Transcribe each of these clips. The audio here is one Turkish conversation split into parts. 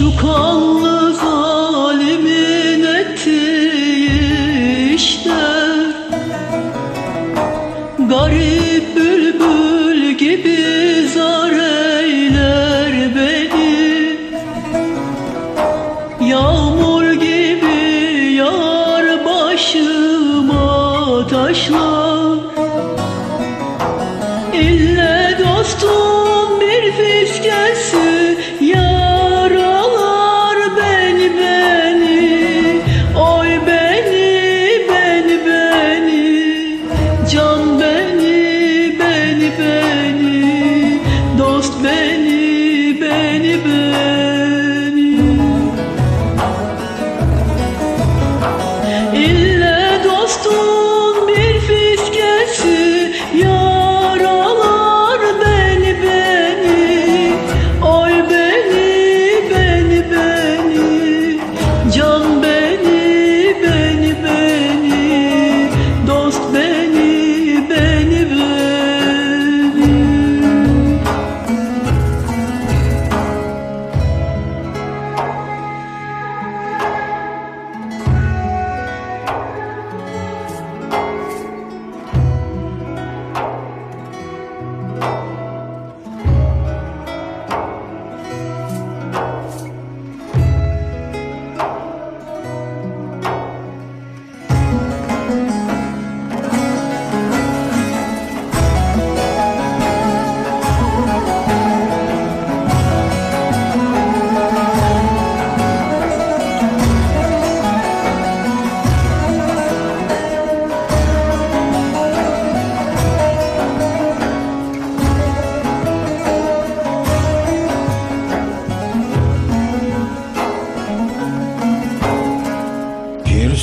Şu kanlı zalimin ettiği işler Garip bülbül gibi zar eyler beni. Yağmur gibi yağar başıma taşlar.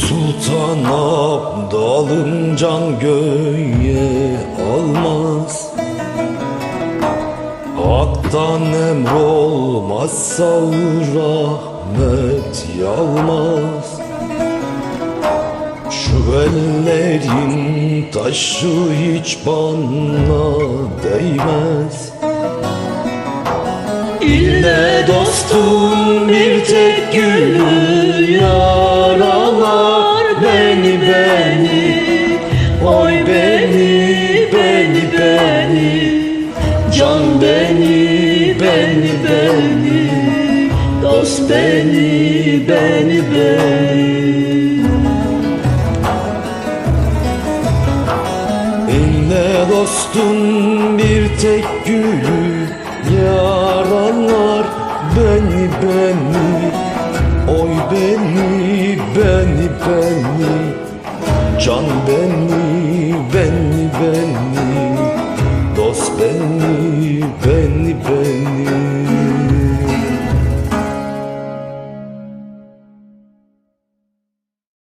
Sultan abdalım can göğe almaz. Hak'tan emrolmazsa rahmet yağmaz Şu ellerin taşı hiç bana değmez. İlle dostum bir tek gülü yaralar Can beni beni beni. Dost beni beni beni. İlle dostun bir tek gülü. Yaralar beni beni. Oy beni beni beni. Can beni beni beni beni, beni